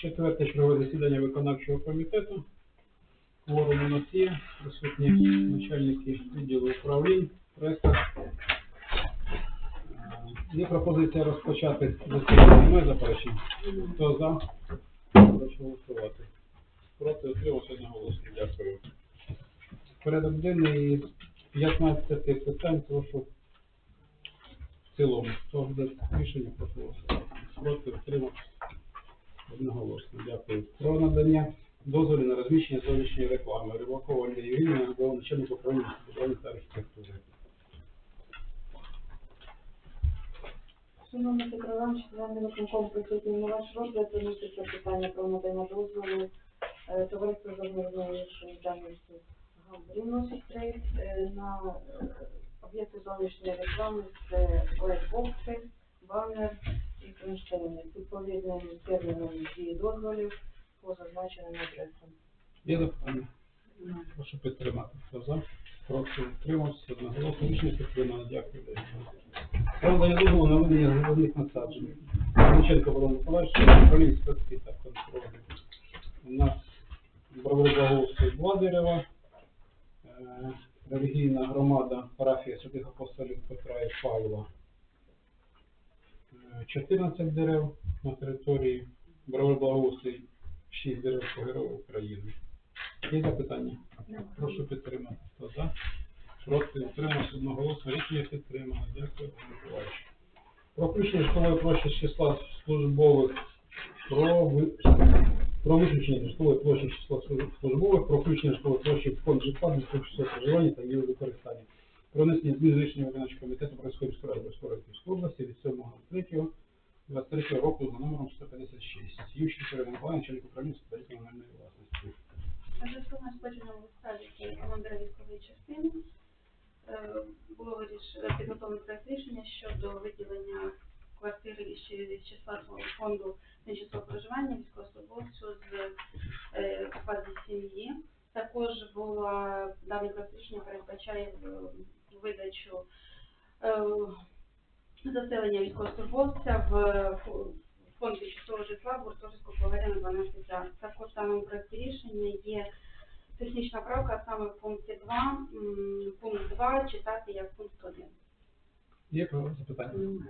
Четверте чергове засідання виконавчого комітету. Кворум у нас є, присутні начальники відділу управлінь, преса. Є пропозиція розпочати засідання. Немає заперечень? Хто за? Прошу голосувати. Проти отримався одноголосно. Дякую. Порядок денний із 15 питань, прошу в цілому. Хто буде рішення, прошу голосувати. Проти отримався одноголосно. Дякую. Про надання дозволу на розміщення зовнішньої реклами. Рибакова Ольга Євгенівна, голова начальник управління будівлі та архітектури. Шановний Петро Іванович, члени виконкому присутні на ваш розгляд виноситься питання про надання дозволу е, товариству з обмеженою відповідальністю Гамбрінос Трейд на е, об'єкти зовнішньої реклами це лайтбокси, банер і кронштейни з відповідним терміном дії дозволів по зазначеним адресам. Є запитання? Прошу підтримати. За? Проти утримався. Одноголосно рішення підтримано. Дякую. Про надання дозволу на ведення заводних насаджень. Начальник оборони Миколаївич, управління спеції та контролю. У нас бровий благоустрій Владирева, релігійна громада парафія святих апостолів Петра і Павла. Е, 14 дерев на території Бровий 6 дерев по Герою України. Є запитання? Прошу підтримати. Хто за? Проти утримався одноголосно. Рішення підтримано. Дякую, Миколаївич. Про включення житлової площі з числа службових про, ви... про виключення житлової площі з числа службових, про включення житлової площі в фонд житла для тимчасового проживання та її використання. Про внесення змін рішення виконавчого комітету міської ради Борської області від 7.03 23 року за номером 156. Ющенко Ірина Миколаївна, начальник управління з комунальної власності. Застосовано сподженого листа від командира військової частини е, було підготовлено проект рішення щодо виділення квартири із числа фонду тимчасового проживання військовослужбовцю з е, сім'ї. Також була даний проект рішення передбачає е, видачу е, заселення військовослужбовця в фонд тимчасового житла гуртожитку Павеліна 12 А. Також в даному проекті рішення є технічна правка, саме в пункті 2, пункт 2 читати як пункт 1. Є запитання?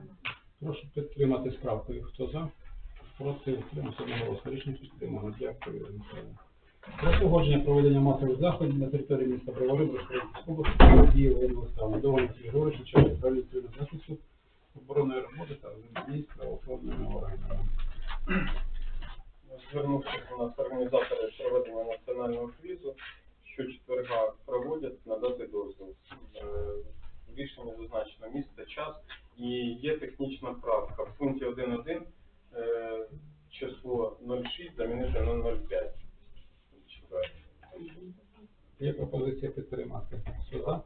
Прошу підтримати справкою. Хто за? Проти утримався одноголосно. Рішення підтримано. Дякую. Про погодження проведення масових заходів на території міста Бровари, області, дії воєнного стану. Довгий Григорович, начальник управління цивільного захисту, оборонної роботи та взаємодії з правоохоронними органами. Звернувшись до нас організатори проведення національного квізу, що четверга проводять надати дозвіл. Е, В рішенні зазначено місце, час і є технічна правка. В пункті 1.1 е, число 06 замінити на 0,5. Є пропозиція підтримати. Хто за?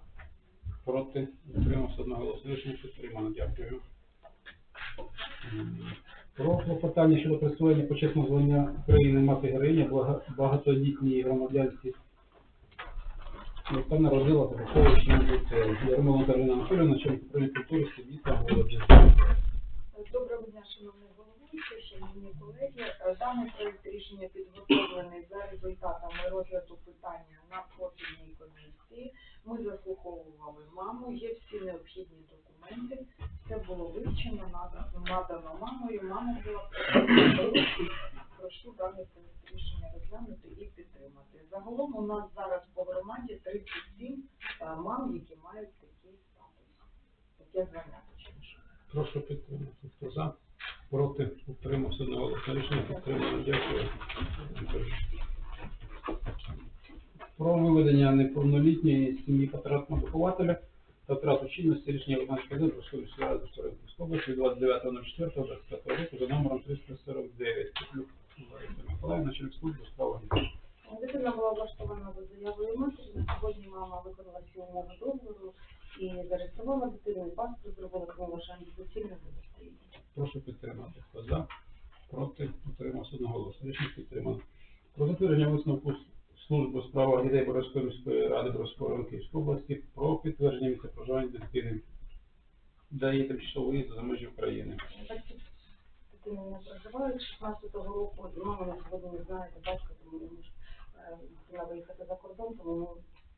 Проти? Утримався одноголосно. Рішення підтримано. Дякую. Про клопотання щодо присвоєння почесного звання України мати героїня багатодітній громадянці, яка народила та виховуючи дітей. Ярмола Дарина Анатолійовна, начальник культури, документи. Все було вивчено, надано, мамою. Мама була. Прошу проект рішення розглянути і підтримати. Загалом у нас зараз по громаді 37 е, мам, які мають такий статус, таке звання. точніше. Прошу підтримати. Хто за? Проти? Утримався одноголосно. Рішення підтримано. Дякую. Про виведення неповнолітньої сім'ї патронатного вихователя та втрату чинності рішення виконавчого комітету Російської міської ради Сторонської області від 29.04.25 року за номером 349. Теплюк Лариса Миколаївна, начальник служби справа. Дитина була влаштована за заявою матері. На сьогодні мама виконала умови договору і зареєструвала дитину, і паспорт зробила, вважаємо доцільно вивести. Прошу підтримати. Хто за? Проти? Утримався одноголосно. Рішення підтримано. Про затвердження висновку служби у справах дітей Боровської міської ради Боровської Київської області про підтвердження місця проживання дитини для її тимчасового виїзду за межі України. Батьків не проживають 16-го року, мама на сьогодні не знає, де батько, тому не може виїхати за кордон, тому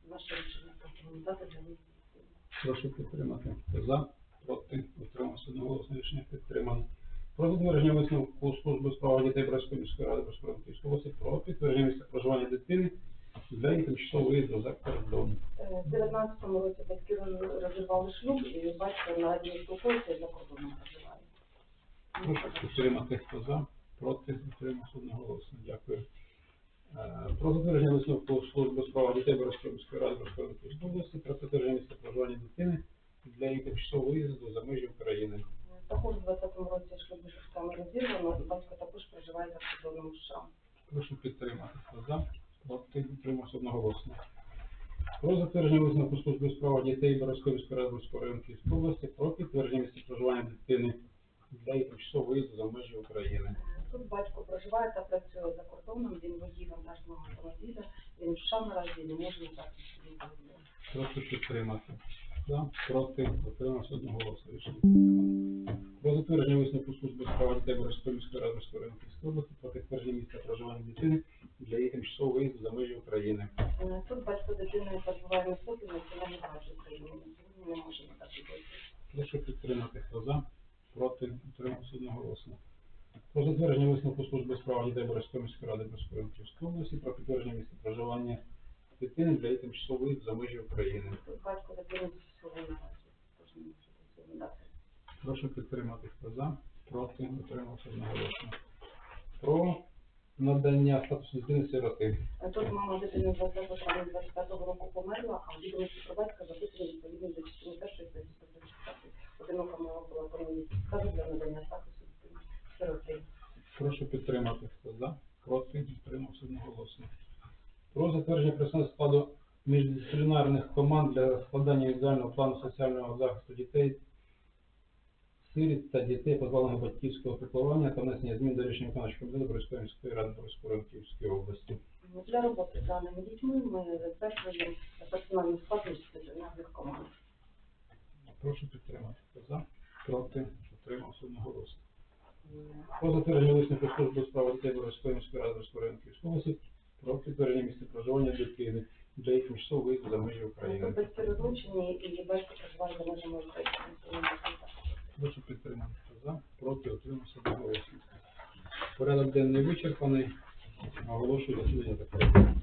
наше рішення дати для виїзду. Прошу підтримати. За? Проти? Утримався одноголосно рішення підтримано. Про затвердження висновку служби справ дітей Братської міської ради Братської області про підтвердження місця проживання дитини для її тимчасового виїзду за кордон. Е, В 19-му році батьки розірвали шлюб, і батько на одній спілкується за кордоном проживає. Прошу підтримати. Хто за? Проти? Утримався одноголосно. Дякую. Е, Про затвердження висновку служби справ дітей Братської міської ради Братської області про підтвердження місця проживання дитини для її тимчасового виїзду за межі України. Також в 20-му році шлюб з розірвано, і батько також проживає за кордоном США. Прошу підтримати. Хто за? Проти? Утримався одноголосно. Про затвердження висновку служби у справах дітей Боровської міської ради Боровської району Київської області про підтвердження місця проживання дитини для її тимчасового виїзду за межі України. Тут батько проживає та працює за кордоном, він водій вантажного автомобіля, він в США наразі не може надати собі. Прошу підтримати. За, проти, утримався одноголосно. Рішення підтримано. Затвердження висновку служби дітей Боровської міської ради Київської області про підтвердження місця проживання дитини для її тимчасового виїзду за межі України. Е, Тут батько дитини перебуває на службі національної гвардії України, не може надати дозвіл. Прошу підтримати. Хто за? Проти? Утримався одноголосно. Про затвердження висновку служби у дітей Боровської міської ради Київської області про підтвердження місця проживання дитини для її тимчасового виїзду за межі України. Тут батько дитини Прошу підтримати, хто за, проти, утримався одноголосно. Про надання статусу дитини сироти. Тут мама дитини 20 травня 25 року померла, а відомості про батька записані відповідно до частини першої статті 134. Одинока мама була по скажу для надання статусу дитини сироти. Прошу підтримати, хто за, проти, утримався одноголосно. Про затвердження персонального складу міждисциплінарних команд для складання індивідуального плану соціального захисту дітей, сиріт та дітей, позбавлених батьківського піклування та внесення змін до рішення виконавчого комітету Борської міської ради Борської Київської області. Для роботи з даними дітьми ми затверджуємо персональний склад дисциплінарних команд. Прошу підтримати. Хто за, проти, утримався одноголосно. Про затвердження висновку служби у справах дітей Боровської міської ради Боровської району Київської області про підтвердження місця проживання дитини для їх тимчасового виїзду за межі України. Тут батьки і батько проживає за межами України. Прошу підтримати. За, проти, отримався голосу. Порядок денний вичерпаний. Оголошую засідання закритим.